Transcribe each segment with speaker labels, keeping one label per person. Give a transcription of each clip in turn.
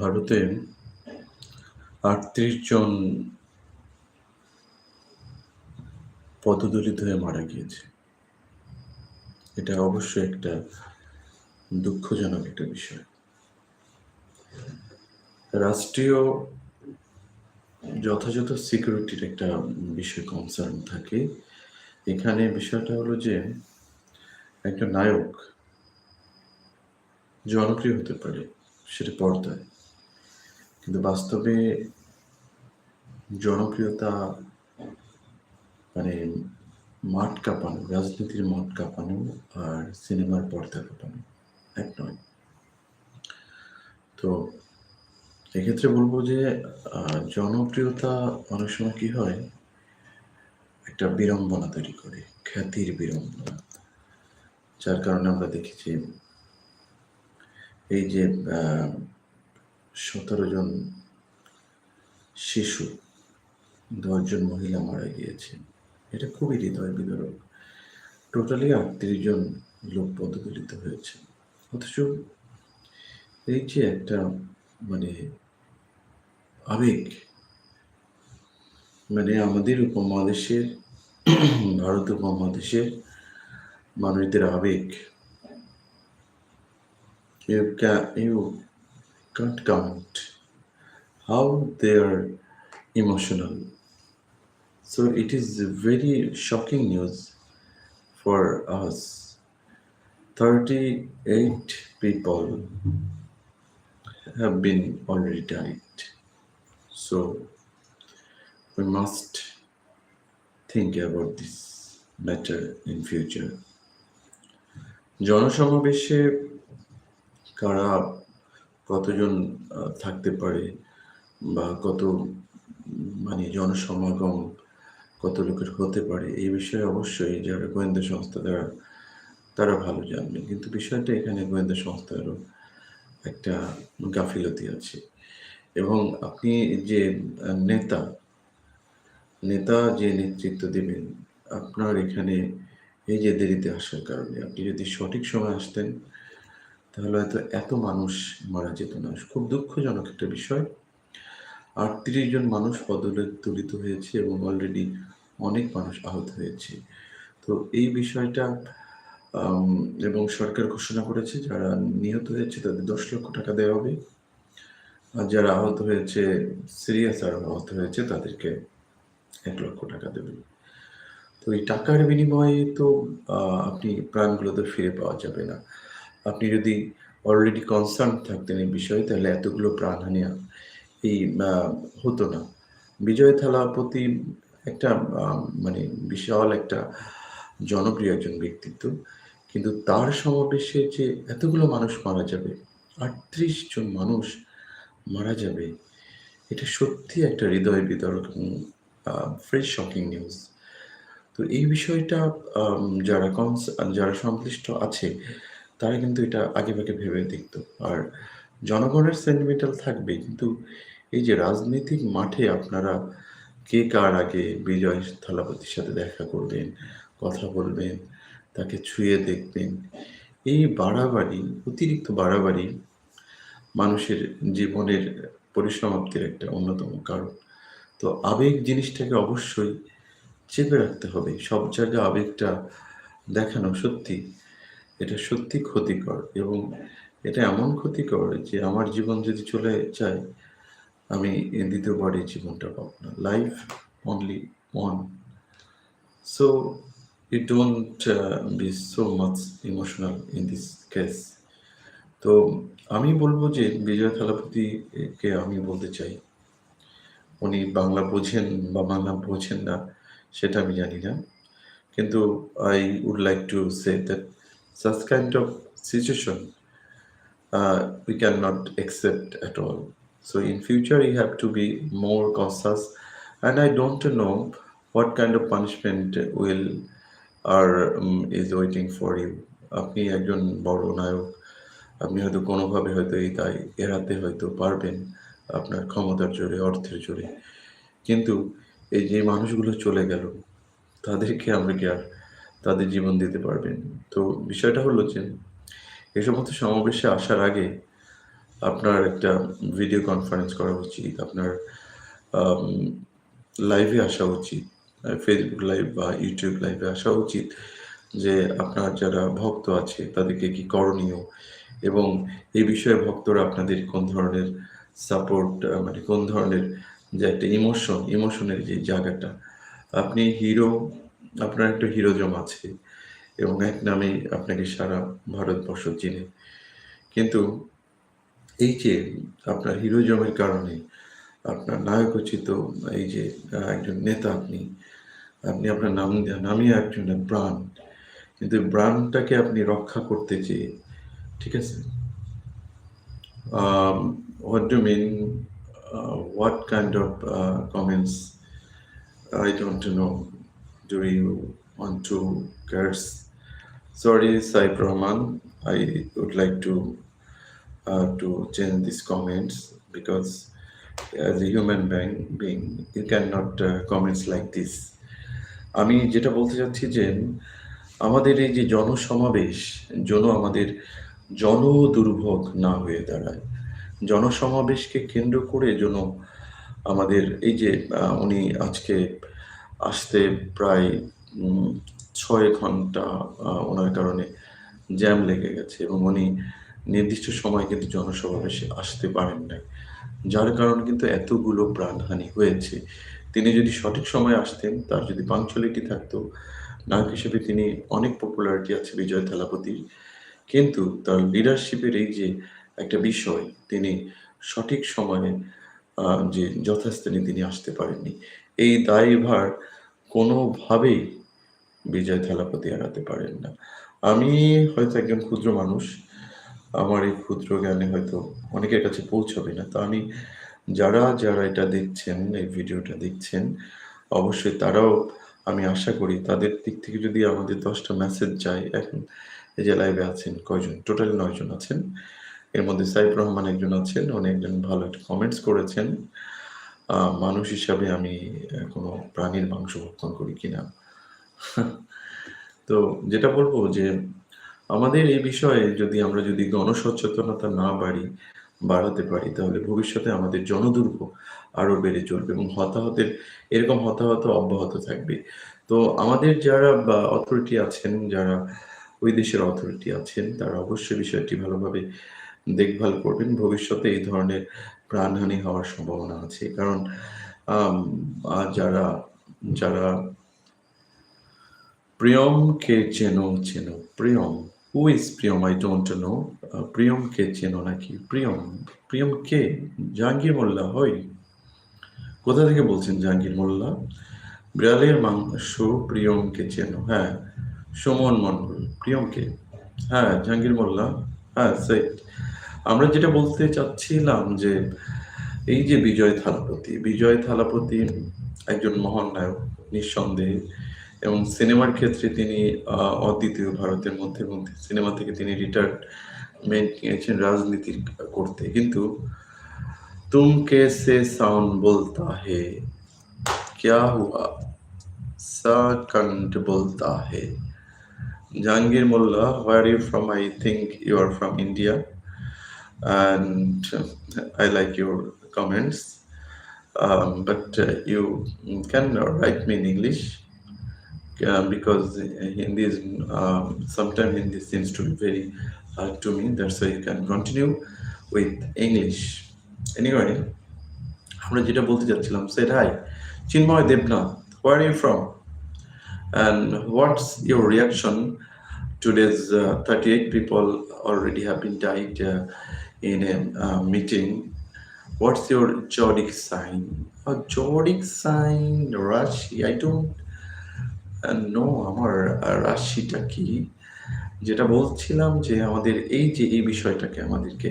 Speaker 1: ভারতে ৩৮ জন পদদলিত হয়ে মারা গিয়েছে। এটা অবশ্যই একটা দুঃখজনক একটা বিষয়। রাষ্ট্রীয় যথাযথ সিকিউরিটির একটা বিষয় কনসার্ন থাকে। এখানে বিষয়টা হলো যে একজন নায়ক জনপ্রিয় হতে পারে, সেটা পর্দায়। কিন্তু বাস্তবে জনপ্রিয়তা মানে মাঠ কাঁপানো, রাজনীতির মাঠ কাঁপানো আর সিনেমার পর্দা কাঁপানো এক নয়। তো এক্ষেত্রে বলব যে জনপ্রিয়তা অনেক সময় কি হয়? একটা বিড়ম্বনা তৈরি করে, খ্যাতির বিড়ম্বনা। যার কারণে আমরা দেখেছি এই যে ১৭ জন শিশু, দশজন মহিলা মারা গিয়েছে। এটা খুবই হৃদয় বিদারক। টোটালি ৩৮ জন লোক পদদলিত হয়েছে। অথচ এই যে একটা মানে আবেগ মানে আমাদের উপমহাদেশের ভারত উপমহাদেশের মানুষদের আবেগ can't count how they are emotional. So it is very shocking news for us. 38 people have been already died. So we must think about this matter in future. জনসমাবেশে কারা কতজন থাকতে পারে বা কত মানে জনসমাগম কত লোকের হতে পারে এই বিষয়ে অবশ্যই যারা গোয়েন্দা সংস্থা তারা তারা ভালো জানবেন। কিন্তু বিষয়টা এখানে গোয়েন্দা সংস্থারও একটা গাফিলতি আছে। এবং আপনি যে নেতা, নেতা যে নেতৃত্ব দেবেন আপনার এখানে এই যে দেরিতে আসার কারণে আপনি যদি সঠিক সময়ে আসতেন, তাহলে হয়তো এত মানুষ মারা যেত না। খুব দুঃখজনক একটা বিষয়। ৩৮ জন মানুষ পদদলিত হয়েছে এবং অলরেডি অনেক মানুষ আহত হয়েছে। তো এই বিষয়টা এবং সরকার ঘোষণা করেছে যারা নিহত হয়েছে তাদের ১০ লক্ষ টাকা দেওয়া হবে। আর যারা আহত হয়েছে, সিরিয়াস আর আহত হয়েছে তাদেরকে এক লক্ষ টাকা দেবে। তো এই টাকার বিনিময়ে তো আপনি প্রাণগুলো তো ফিরে পাওয়া যাবে না। আপনি যদি অলরেডি কনসার্ন থাকতেন এই বিষয়ে তাহলে এতগুলো প্রাণহানি এই হতো না। বিজয় থালাপতি একটা মানে বিশাল একটা জনপ্রিয় একজন ব্যক্তিত্ব। কিন্তু তার সমাবেশে যে এতগুলো মানুষ মারা যাবে, ৩৮ জন মানুষ মারা যাবে, এটা সত্যি একটা হৃদয় বিতরক ফ্রেশ শকিং নিউজ। তো এই বিষয়টা যারা কনস যারা সংশ্লিষ্ট আছে তারা কিন্তু এটা আগে আগেভাগে ভেবে দেখত। আর জনগণের সেন্টিমেন্টাল থাকবে কিন্তু এই যে রাজনৈতিক মাঠে আপনারা কে কার আগে বিজয় থালাপতির সাথে দেখা করবেন, কথা বলবেন, তাকে ছুঁয়ে দেখবেন। এই বাড়াবাড়ি, অতিরিক্ত বাড়াবাড়ি মানুষের জীবনের পরিসমাপ্তির একটা অন্যতম কারণ। তো আবেগ জিনিসটাকে অবশ্যই চেপে রাখতে হবে। সব জায়গায় আবেগটা দেখানো সত্যি, এটা সত্যিই ক্ষতিকর এবং এটা এমন ক্ষতিকর যে আমার জীবন যদি চলে যায়, আমি দ্বিতীয়বার এই জীবনটা পাবো না। Life only one so you don't uh, so so emotional in this case তো আমি বলব যে বিজয় থালাপতি কে আমি বলতে চাই, উনি বাংলা বোঝেন বা বাংলা বোঝেন না সেটা আমি জানি না। কিন্তু I would like to say that such kind of situation uh, we cannot accept at all. So in future you have to be more cautious and I don't know what kind of punishment will or um, is waiting for you. আপনি একজন বড় নায়ক। আপনি হয়তো কোনোভাবে হয়তো এই দায় এড়াতে হয়তো পারবেন আপনার ক্ষমতার জোরে, অর্থের জোরে। কিন্তু এই যে মানুষগুলো চলে গেল, তাদেরকে আমরা কি আর তাদের জীবন দিতে পারবেন? তো বিষয়টা হলো যে এ সমস্ত সমাবেশে আসার আগে আপনার একটা ভিডিও কনফারেন্স করা উচিত, আপনার লাইভে আসা উচিত ফেসবুক লাইভ বা ইউটিউব লাইভে আসা উচিত যে, আপনার যারা ভক্ত আছে তাদেরকে কি করণীয় এবং এই বিষয়ে ভক্তরা আপনাদের কোন ধরনের সাপোর্ট মানে কোন ধরনের যে একটা ইমোশন ইমোশনের যে জায়গাটা, আপনি হিরো আপনার একটা হিরোজম আছে এবং এক নামে আপনাকে সারা ভারতবর্ষ চিনে। কিন্তু এই যে আপনার হিরোজমের কারণে আপনার নায়কোচিত এই যে একজন নেতা আপনি আপনি আপনার নাম নামিয়ে একজনের প্রাণ কিন্তু ব্রান্ডটাকে আপনি রক্ষা করতে চেয়ে ঠিক আছে? um, what do you mean uh, what kind of uh, do you want to curse sorry saib rahman i would like to uh, to change these comments because as a human being, being you cannot uh, comments like this আমি যেটা বলতে চাচ্ছি যে আমাদের এই যে জনসমাবেশ যেন আমাদের জন দুর্ভোগ না হয়ে দাঁড়ায় জনসমাবেশকে কেন্দ্র করে যেন আমাদের এই যে উনি আজকে আসতে প্রায় ছয় ঘণ্টা ওনার কারণে জ্যাম লেগে গেছে এবং উনি নির্দিষ্ট সময় কিন্তু জনসমাবেশে আসতে পারেন নাই। যার কারণে কিন্তু এতগুলো প্রাণহানি হয়েছে। তিনি যদি সঠিক সময়ে আসতেন, তার যদি পাংচুয়ালিটি থাকতো, নায়ক হিসেবে তিনি অনেক পপুলারিটি আছে বিজয় থালাপতির। কিন্তু তার লিডারশিপের এই যে একটা বিষয়, তিনি সঠিক সময়ে যে যথাস্থানে তিনি আসতে পারেননি এই দায়ভার কোনোভাবেই বিজয় থালাপতি এড়াতে পারেন না। আমি হয়তো একজন ক্ষুদ্র মানুষ, আমার এই ক্ষুদ্র জ্ঞানে হয়তো অনেকের কাছে পৌঁছবে না। তো আমি যারা যারা এটা দেখছেন, এই ভিডিওটা দেখছেন, অবশ্যই তারাও আমি আশা করি তাদের দিক থেকে যদি আমাদের দশটা মেসেজ যায়, এখন এই যে লাইভে আছেন কয়জন? টোটাল নয়জন আছেন। এর মধ্যে সাইফ রহমান একজন আছেন, উনি একজন ভালো একটা কমেন্টস করেছেন। মানুষ হিসাবে আমি কোনো প্রাণীর মাংস ভক্ষণ করি কিনা। তো যেটা বলব যে, আমাদের এই বিষয়ে যদি আমরা যদি গণসচেতনতা না বাড়ি, বাড়াতে পারি, তাহলে ভবিষ্যতে আমাদের জনদুর্ভোগ আরও বেড়ে চলবে এবং হতাহতের, এরকম হতাহত অব্যাহত থাকবে। তো আমাদের যারা বা অথরিটি আছেন, যারা ওই দেশের অথরিটি আছেন, তারা অবশ্যই বিষয়টি ভালোভাবে দেখভাল করবেন। ভবিষ্যতে এই ধরনের প্রাণহানি হওয়ার সম্ভাবনা আছে। কারণ যারা যারা প্রিয়মকে চেনো চেনো Priyam. Who is Priyam? I don't know প্রিয়মকে চেনো নাকি? প্রিয়ম প্রিয়ম কে? জাহাঙ্গীর মোল্লা, হই। কোথা থেকে বলছেন জাহাঙ্গীর মোল্লা? বিড়ালের মাংস প্রিয়মকে চেনো? হ্যাঁ সুমন মন্ডল প্রিয়মকে হ্যাঁ জাহাঙ্গীর মোল্লা। হ্যাঁ সেই আমরা যেটা বলতে চাচ্ছিলাম যে এই যে বিজয় থালাপতি বিজয় থালাপতি একজন মহান নায়ক নিঃসন্দেহে এবং সিনেমার ক্ষেত্রে তিনি আহ, অদ্বিতীয় ভারতের মধ্যে এবং সিনেমা থেকে তিনি রিটায়ারমেন্ট নিয়েছেন রাজনীতি করতে কিন্তু তুম কেসে সাউন্ড বলতা হে क्या हुआ सा कंठ बोलता है Jahangir Mullah, where are you from? I think you are from India, and I like your comments. Um, but uh, you can write me in English uh, because Hindi is um, sometimes Hindi seems to be very hard to me. That's why you can continue with English. Anyway, আমরা যেটা বলতে যাচ্ছিলাম said hi, Chinmoy Debnath, where are you from? And what's your reaction? Today's uh, 38 people already have been died uh, in a uh, meeting. What's your zodiac sign? A zodiac sign, Rashi. I don't uh, know আমার uh, রাশিটা কি যেটা বলছিলাম যে আমাদের এই যে এই বিষয়টাকে আমাদেরকে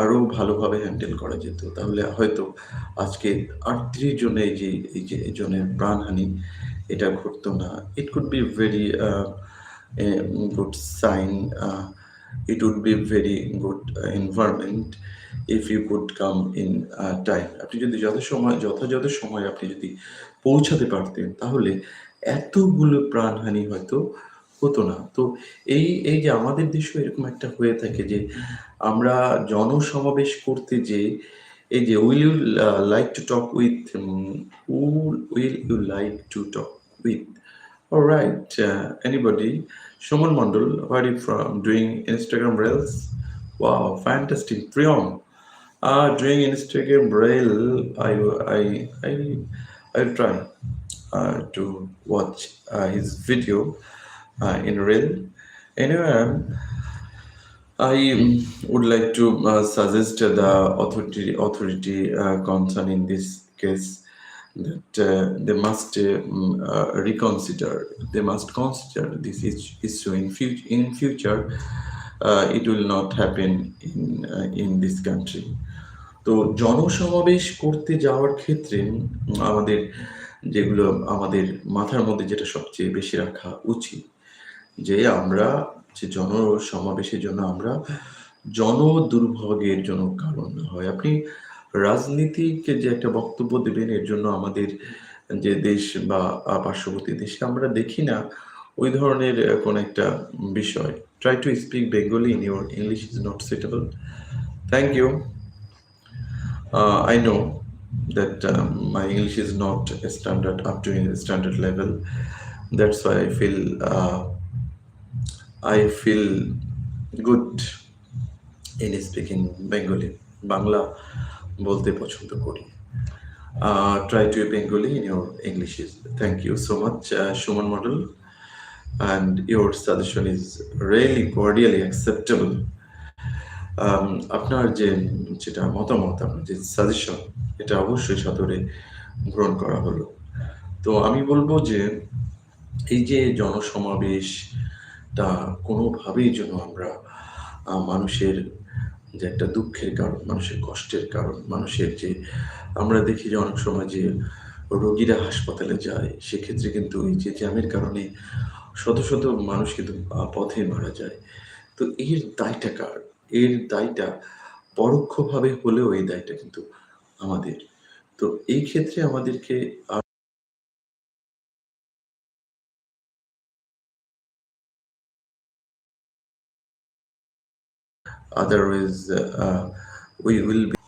Speaker 1: আরও ভালোভাবে হ্যান্ডেল করা যেত তাহলে হয়তো আজকে আটত্রিশ জনে এই যে এই যে জনের প্রাণহানি এটা ঘটতো না it could be very good sign it would be very good environment if you could come in time আপনি যদি যথাসময় যথাযথ সময় আপনি যদি পৌঁছাতে পারতেন, তাহলে এতগুলো প্রাণহানি হয়তো হতো না। তো এই এই যে আমাদের দেশেও এরকম একটা হয়ে থাকে যে আমরা জনসমাবেশ করতে যেয়ে এই যে "Will you লা like to talk with" um, "Who will you like to talk with?" Alright, uh, anybody? Where are you from? Doing Instagram Reels? Wow, fantastic. Priyam, uh, doing Instagram Reel, I I I I'll try uh, to watch uh, his video uh, in Reel. Anyway, I would like to uh, suggest the authority authority uh, concern in this case that uh, they must uh, mm, uh, reconsider. They must consider this issue in future. In future, uh, it will not happen in uh, in this country. তো জনসমাবেশ করতে যাওয়ার ক্ষেত্রে আমাদের যেগুলো আমাদের মাথার মধ্যে যেটা সবচেয়ে বেশি রাখা উচিত যে আমরা যে জনসমাবেশের জন্য আমরা জনদুর্ভোগের জন্য কারণ হয়। আপনি রাজনীতিকে যে একটা বক্তব্য দেবেন, এর জন্য আমাদের যে দেশ বা পার্শ্ববর্তী দেশে আমরা দেখি না। ওই ধরনের কোন একটা বিষয়। Try to speak Bengali in your English is not suitable thank you I know that my English is not standard up to standard level that's why I feel I feel good in speaking Bengali Bangla বলতে পছন্দ করি। Try to Bengali in your English is thank you so much Suman model and your suggestion is really cordially acceptable আপনার যে, যেটা মতামত, আপনার যে suggestion এটা অবশ্যই সাদরে গ্রহণ করা হলো। তো আমি বলব যে, এই যে জনসমাবেশটা কোনোভাবেই যেন আমরা মানুষের যে একটা দুঃখের কারণ, মানুষের কষ্টের কারণ, মানুষের যে আমরা দেখি যে অনেক সময় যে রোগীরা হাসপাতালে যায়, সেক্ষেত্রে কিন্তু এই যে জ্যামের কারণে শত, শত মানুষ কিন্তু পথে মারা যায়। তো এর দায়টা কার? এর দায়টা পরোক্ষভাবে হলেও এই দায়টা কিন্তু আমাদের। তো এই ক্ষেত্রে আমাদেরকে আ otherwise, uh, we will be